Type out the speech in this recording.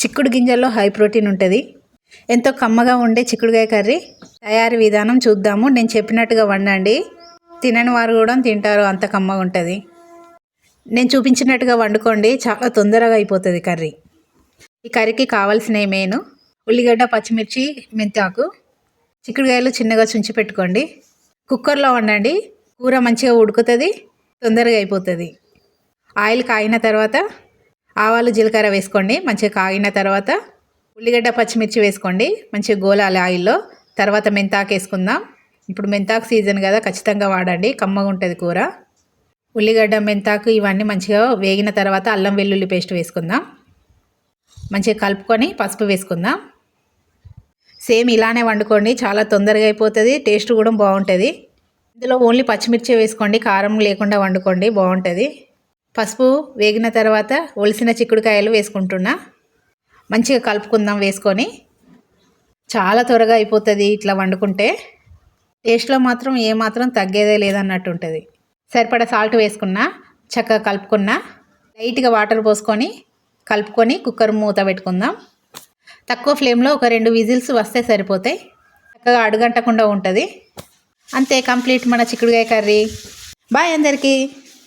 చిక్కుడు గింజల్లో high protein ఉంటుంది. ఎంతో కమ్మగా ఉండే చిక్కుడుకాయ కర్రీ తయారీ విధానం చూద్దాము. నేను చెప్పినట్టుగా వండండి. తినని వారు కూడా తింటారు అంత కమ్మగా ఉంటుంది. నేను చూపించినట్టుగా వండుకోండి చాలా తొందరగా అయిపోతుంది కర్రీ. ఈ కర్రీకి కావాల్సినవి మెయిన్ ఉల్లిగడ్డ పచ్చిమిర్చి మెంతాకు. చిక్కుడుకాయలు చిన్నగా చుంచి పెట్టుకోండి. కుక్కర్లో వండండి. కూర మంచిగా ఉడుకుతుంది తొందరగా అయిపోతుంది. ఆయిల్ కాగిన తర్వాత ఆవాలు జీలకర్ర వేసుకోండి మంచిగా కాగిన తర్వాత ఉల్లిగడ్డ పచ్చిమిర్చి వేసుకోండి మంచిగా గోలాలి ఆయిల్లో. తర్వాత మెంతాకు వేసుకుందాం. ఇప్పుడు మెంతాకు సీజన్ కదా ఖచ్చితంగా వాడండి కమ్మగా ఉంటుంది కూర. ఉల్లిగడ్డ మెంతాకు ఇవన్నీ మంచిగా వేగిన తర్వాత అల్లం వెల్లుల్లి పేస్ట్ వేసుకుందాం. మంచిగా కలుపుకొని పసుపు వేసుకుందాం. సేమ్ ఇలానే వండుకోండి చాలా తొందరగా అయిపోతుంది టేస్ట్ కూడా బాగుంటుంది. ఇందులో ఓన్లీ పచ్చిమిర్చి వేసుకోండి కారం లేకుండా వండుకోండి బాగుంటుంది. పసుపు వేగిన తర్వాత ఒలిసిన చిక్కుడుకాయలు వేసుకుంటున్నా. మంచిగా కలుపుకుందాం వేసుకొని. చాలా త్వరగా అయిపోతుంది ఇట్లా వండుకుంటే. టేస్ట్లో మాత్రం ఏమాత్రం తగ్గేదే లేదన్నట్టు ఉంటుంది. సరిపడా సాల్ట్ వేసుకున్నా చక్కగా కలుపుకున్నా. లైట్గా వాటర్ పోసుకొని కలుపుకొని కుక్కర్ మూత పెట్టుకుందాం. తక్కువ ఫ్లేమ్లో ఒక రెండు విజిల్స్ వస్తే సరిపోతాయి. చక్కగా అడుగంటకుండా ఉంటుంది. అంతే కంప్లీట్ మన చిక్కుడుకాయ కర్రీ. బాయ్ అందరికీ.